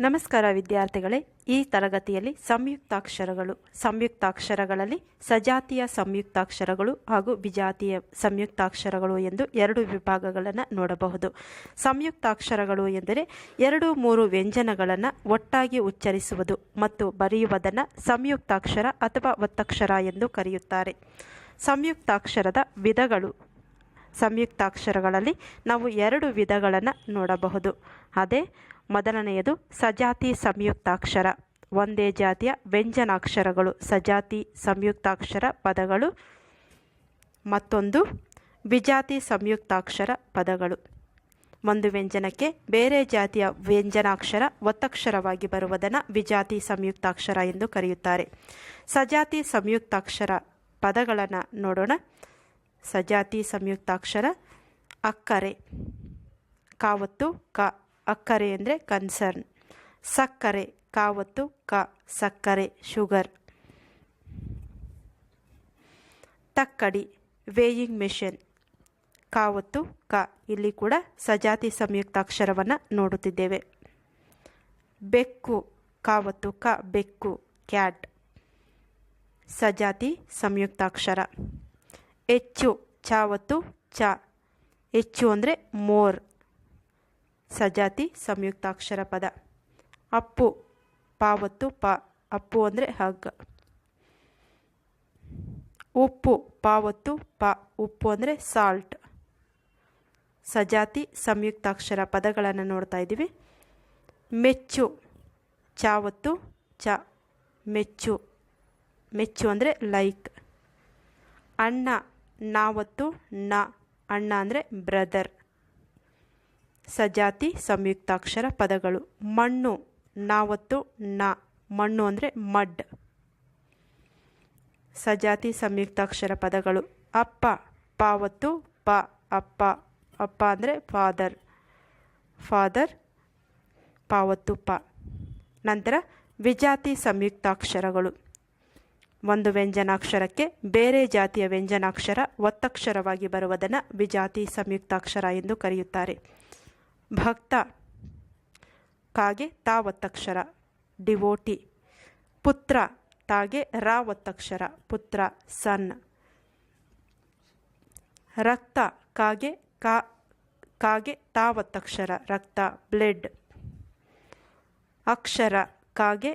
ನಮಸ್ಕಾರ ವಿದ್ಯಾರ್ಥಿಗಳೇ, ಈ ತರಗತಿಯಲ್ಲಿ ಸಂಯುಕ್ತಾಕ್ಷರಗಳು, ಸಂಯುಕ್ತಾಕ್ಷರಗಳಲ್ಲಿ ಸಜಾತಿಯ ಸಂಯುಕ್ತಾಕ್ಷರಗಳು ಹಾಗೂ ವಿಜಾತಿಯ ಸಂಯುಕ್ತಾಕ್ಷರಗಳು ಎಂದು ಎರಡು ವಿಭಾಗಗಳನ್ನು ನೋಡಬಹುದು. ಸಂಯುಕ್ತಾಕ್ಷರಗಳು ಎಂದರೆ ಎರಡು ಮೂರು ವ್ಯಂಜನಗಳನ್ನು ಒಟ್ಟಾಗಿ ಉಚ್ಚರಿಸುವುದು ಮತ್ತು ಬರೆಯುವುದನ್ನು ಸಂಯುಕ್ತಾಕ್ಷರ ಅಥವಾ ಒತ್ತಕ್ಷರ ಎಂದು ಕರೆಯುತ್ತಾರೆ. ಸಂಯುಕ್ತಾಕ್ಷರದ ವಿಧಗಳು ಸಂಯುಕ್ತಾಕ್ಷರಗಳಲ್ಲಿ ನಾವು ಎರಡು ವಿಧಗಳನ್ನು ನೋಡಬಹುದು. ಅದೇ ಮೊದಲನೆಯದು ಸಜಾತಿ ಸಂಯುಕ್ತಾಕ್ಷರ. ಒಂದೇ ಜಾತಿಯ ವ್ಯಂಜನಾಕ್ಷರಗಳು. ಸಜಾತಿ ಸಂಯುಕ್ತಾಕ್ಷರ ಪದಗಳು. ಮತ್ತೊಂದು ವಿಜಾತಿ ಸಂಯುಕ್ತಾಕ್ಷರ ಪದಗಳು. ಒಂದು ವ್ಯಂಜನಕ್ಕೆ ಬೇರೆ ಜಾತಿಯ ವ್ಯಂಜನಾಕ್ಷರ ಒತ್ತಕ್ಷರವಾಗಿ ಬರುವುದನ್ನು ವಿಜಾತಿ ಸಂಯುಕ್ತಾಕ್ಷರ ಎಂದು ಕರೆಯುತ್ತಾರೆ. ಸಜಾತಿ ಸಂಯುಕ್ತಾಕ್ಷರ ಪದಗಳನ್ನು ನೋಡೋಣ. ಸಜಾತಿ ಸಂಯುಕ್ತಾಕ್ಷರ, ಅಕ್ಕರೆ. ಕಾವತ್ತು, ಕ, ಅಕ್ಕರೆ ಅಂದರೆ ಕನ್ಸರ್ನ್ ಸಕ್ಕರೆ, ಕಾವತ್ತು, ಕ, ಸಕ್ಕರೆ ಶುಗರ್ ತಕ್ಕಡಿ ವೇಯಿಂಗ್ ಮೆಷಿನ್ ಕಾವತ್ತು, ಕ, ಇಲ್ಲಿ ಕೂಡ ಸಜಾತಿ ಸಂಯುಕ್ತಾಕ್ಷರವನ್ನು ನೋಡುತ್ತಿದ್ದೇವೆ. ಬೆಕ್ಕು, ಕಾವತ್ತು, ಕ, ಬೆಕ್ಕು ಕ್ಯಾಟ್ ಸಜಾತಿ ಸಂಯುಕ್ತಾಕ್ಷರ. ಹೆಚ್ಚು ಚಾವತ್ತು ಚ. ಹೆಚ್ಚು ಅಂದರೆ ಮೋರ್. ಸಜಾತಿ ಸಂಯುಕ್ತಾಕ್ಷರ ಪದ. ಅಪ್ಪು ಪಾವತ್ತು ಪ. ಅಪ್ಪು ಅಂದರೆ ಹಗ್ಗ ಉಪ್ಪು ಪಾವತ್ತು ಪ. ಉಪ್ಪು ಅಂದರೆ ಸಾಲ್ಟ್. ಸಜಾತಿ ಸಂಯುಕ್ತಾಕ್ಷರ ಪದಗಳನ್ನು ನೋಡ್ತಾ ಇದ್ದೀವಿ. ಮೆಚ್ಚು ಚಾವತ್ತು ಚ. ಮೆಚ್ಚು. ಮೆಚ್ಚು ಅಂದರೆ ಲೈಕ್. ಅಣ್ಣ ನಾವತ್ತು ನ, ಅಣ್ಣ ಅಂದರೆ ಬ್ರದರ್ ಸಜಾತಿ ಸಂಯುಕ್ತಾಕ್ಷರ ಪದಗಳು. ಮಣ್ಣು, ನಾವತ್ತು ನ, ಮಣ್ಣು ಅಂದರೆ ಮಡ್. ಸಜಾತಿ ಸಂಯುಕ್ತಾಕ್ಷರ ಪದಗಳು. ಅಪ್ಪ, ಪಾವತ್ತು, ಪ, ಅಪ್ಪ. ಅಪ್ಪ ಅಂದರೆ ಫಾದರ್ ಫಾದರ್ ಪಾವತ್ತು, ಪ. ನಂತರ ವಿಜಾತಿ ಸಂಯುಕ್ತಾಕ್ಷರಗಳು. ಒಂದು ವ್ಯಂಜನಾಕ್ಷರಕ್ಕೆ ಬೇರೆ ಜಾತಿಯ ವ್ಯಂಜನಾಕ್ಷರ ಒತ್ತಕ್ಷರವಾಗಿ ಬರುವುದನ್ನು ವಿಜಾತಿ ಸಂಯುಕ್ತಾಕ್ಷರ ಎಂದು ಕರೆಯುತ್ತಾರೆ. ಭಕ್ತ, ಕಾಗೆ ತಾ ಒತ್ತಕ್ಷರ, ಡಿವೋಟಿ, ಪುತ್ರ, ತಾಗೆ ರಾ ಒತ್ತಕ್ಷರ, ಪುತ್ರ, ಸನ್. ರಕ್ತ, ಕಾಗೆ ಕಾ, ಕಾಗೆ ತಾ ಒತ್ತಕ್ಷರ, ರಕ್ತ, ಬ್ಲೆಡ್. ಅಕ್ಷರ, ಕಾಗೆ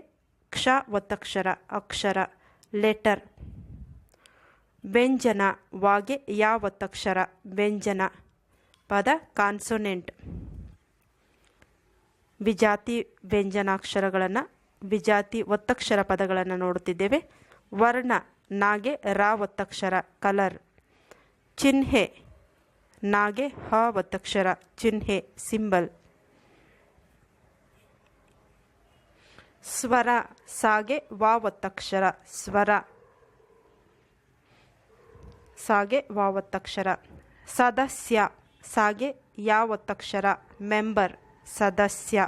ಕ್ಷ ಒತ್ತಕ್ಷರ, ಅಕ್ಷರ. ಲೆಟರ್. ವ್ಯಂಜನ ವಾಗೆ ಯಾವತ್ತಕ್ಷರ ವ್ಯಂಜನ. ಪದ ಕಾನ್ಸೊನೆಂಟ್. ವಿಜಾತಿ ವ್ಯಂಜನಾಕ್ಷರಗಳನ್ನು, ವಿಜಾತಿ ಒತ್ತಕ್ಷರ ಪದಗಳನ್ನು ನೋಡುತ್ತಿದ್ದೇವೆ. ವರ್ಣ ನಾಗೆ ರಾ ಒತ್ತಕ್ಷರ ಕಲರ್. ಚಿಹ್ನೆ ನಾಗೆ ಹ ಒತ್ತಕ್ಷರ ಚಿಹ್ನೆ, ಸಿಂಬಲ್. ಸ್ವರ ಸಾಗೆ ವಾವತ್ತಕ್ಷರ ಸ್ವರ ಸಾಗೆ ವಾವತ್ತಕ್ಷರ ಸದಸ್ಯ ಸಾಗೆ ಯಾ ಒತ್ತಕ್ಷರ ಮೆಂಬರ್ ಸದಸ್ಯ.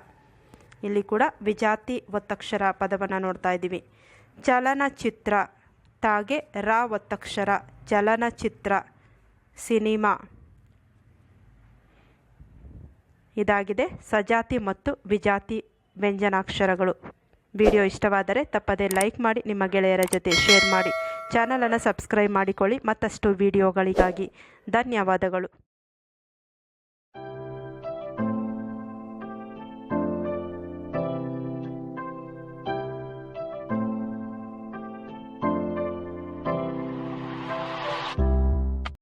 ಇಲ್ಲಿ ಕೂಡ ವಿಜಾತಿ ಒತ್ತಕ್ಷರ ಪದವನ್ನು ನೋಡ್ತಾ ಇದ್ದೀವಿ. ಚಲನಚಿತ್ರ ತಾಗೆ ರಾ ಒತ್ತಕ್ಷರ ಚಲನಚಿತ್ರ ಸಿನಿಮಾ. ಇದಾಗಿದೆ ಸಜಾತಿ ಮತ್ತು ವಿಜಾತಿ ವ್ಯಂಜನಾಕ್ಷರಗಳು. ವಿಡಿಯೋ ಇಷ್ಟವಾದರೆ ತಪ್ಪದೇ ಲೈಕ್ ಮಾಡಿ, ನಿಮ್ಮ ಗೆಳೆಯರ ಜೊತೆ ಶೇರ್ ಮಾಡಿ. ಚಾನಲನ್ನು ಸಬ್ಸ್ಕ್ರೈಬ್ ಮಾಡಿಕೊಳ್ಳಿ. ಮತ್ತಷ್ಟು ವಿಡಿಯೋಗಳಿಗಾಗಿ ಧನ್ಯವಾದಗಳು.